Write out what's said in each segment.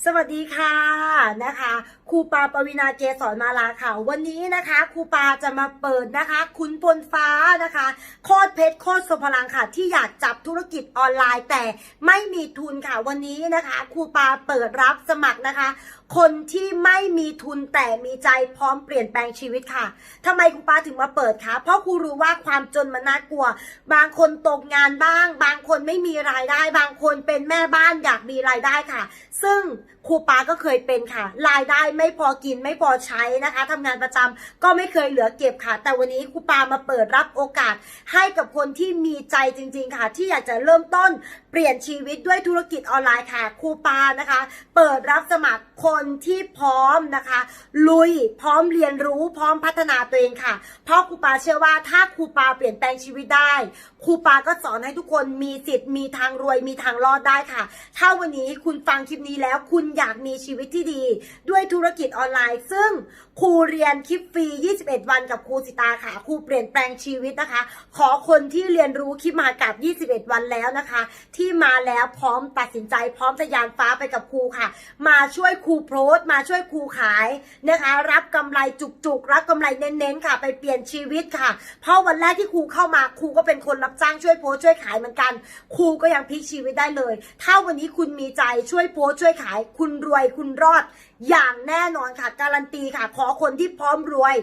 สวัสดีค่ะนะคะครูปาปวินาเกสรมาลาค่ะ วันนี้นะคะครูปาจะมาเปิดนะคะ คุณพลฟ้านะคะโคตรเพชรโคตรสมพลังค่ะ ที่อยากจับธุรกิจออนไลน์แต่ไม่มีทุนค่ะ วันนี้นะคะครูปาเปิดรับสมัครนะคะ คนที่ไม่มีทุนแต่มีใจพร้อมเปลี่ยนแปลงชีวิตค่ะทำไมครูปาถึงมาเปิดคะเพราะครูรู้ว่าความจนมันน่ากลัว บางคนตกงานบ้าง บางคนไม่มีรายได้ บางคนเป็นแม่บ้านอยากมีรายได้ค่ะ ซึ่งครูปาก็เคยเป็นค่ะ รายได้ไม่พอกินไม่พอใช้นะคะทำงานประจำก็ไม่เคยเหลือเก็บค่ะ แต่วันนี้ครูปามาเปิดรับโอกาส ให้กับคนที่มีใจจริง ๆ ค่ะ ที่อยากจะเริ่มต้นเปลี่ยนชีวิตด้วยธุรกิจออนไลน์ค่ะครูปานะคะ เปิดรับสมัครคนที่พร้อมนะคะ ลุยพร้อมเรียนรู้พร้อมพัฒนาตัวเองค่ะ เพราะครูปาเชื่อว่าถ้าครูปาเปลี่ยนแปลงชีวิตได้ครูปาก็สอนให้ทุกคนมีสิทธิ์มีทางรวยมีทางรอดได้ค่ะถ้าวันนี้คุณฟังคลิปนี้แล้วคุณอยากมีชีวิตที่ดี ด้วยธุรกิจออนไลน์ ซึ่งครูเรียนคลิปฟรี 21 วันกับครูสิตาค่ะครูเปลี่ยนแปลงชีวิตนะคะ ขอคนที่เรียนรู้คลิปมากับ 21 วันแล้วนะคะ ที่มาแล้วพร้อมตัดสินใจ พร้อมทะยานฟ้าไปกับครูค่ะ มาช่วยครูโพสต์มาช่วยครูขายนะคะ รับกำไรจุกๆ รับกำไรเน้นๆค่ะ ไปเปลี่ยนชีวิตค่ะ เพราะวันแรกที่ครูเข้ามาครูก็เป็นคนรับจ้างช่วยโพสต์ช่วยขายเหมือนกัน ครูก็ยังพลิกชีวิตได้เลย ถ้าวันนี้คุณมีใจช่วยโพสต์ช่วยขายคุณรวยคุณรอดอย่างแน่นอนค่ะ การันตีค่ะ ขอคนที่พร้อมรวย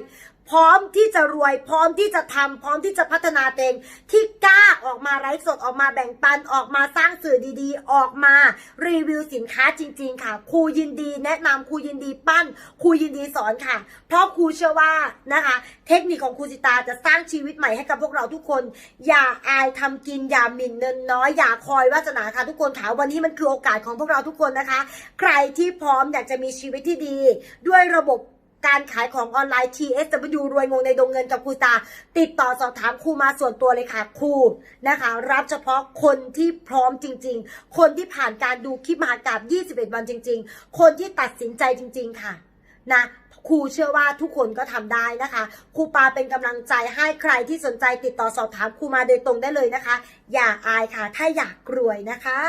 พร้อมที่จะรวย พร้อมที่จะทำพร้อมที่จะพัฒนาเองที่กล้าออกมาไลฟ์สดออกมาแบ่งปันออกมาสร้างสื่อดีๆ ออกมารีวิวสินค้าจริง ๆ ค่ะครูยินดี แนะนำครูยินดีปั้นครูยินดีสอนค่ะ เพราะครูเชื่อว่านะคะ เทคนิคของครูจิตาจะสร้างชีวิตใหม่ให้กับพวกเราทุกคน อย่าอายทำกินอย่าหมิ่นเนินน้อยอย่าคอยวาสนาค่ะทุกคนค่ะวันนี้มันคือโอกาสของพวกเราทุกคนนะคะ ใครที่พร้อมอยากจะมีชีวิตที่ดี ด้วยระบบ การขายของออนไลน์ TSW รวยงงในดงเงินกับครูตา ติดต่อสอบถามครูมาส่วนตัวเลยค่ะครูนะคะ รับเฉพาะคนที่พร้อมจริง ๆ คนที่ผ่านการดูคลิปมหากราบ21 วันจริง ๆ คนที่ตัดสินใจจริง ๆ ค่ะนะครูเชื่อว่าทุกคนก็ทำได้นะคะครูปาเป็นกำลังใจให้ใครที่สนใจติดต่อสอบถามครูมาโดยตรงได้เลยนะคะ อย่าอายค่ะ ถ้าอยากรวยนะคะ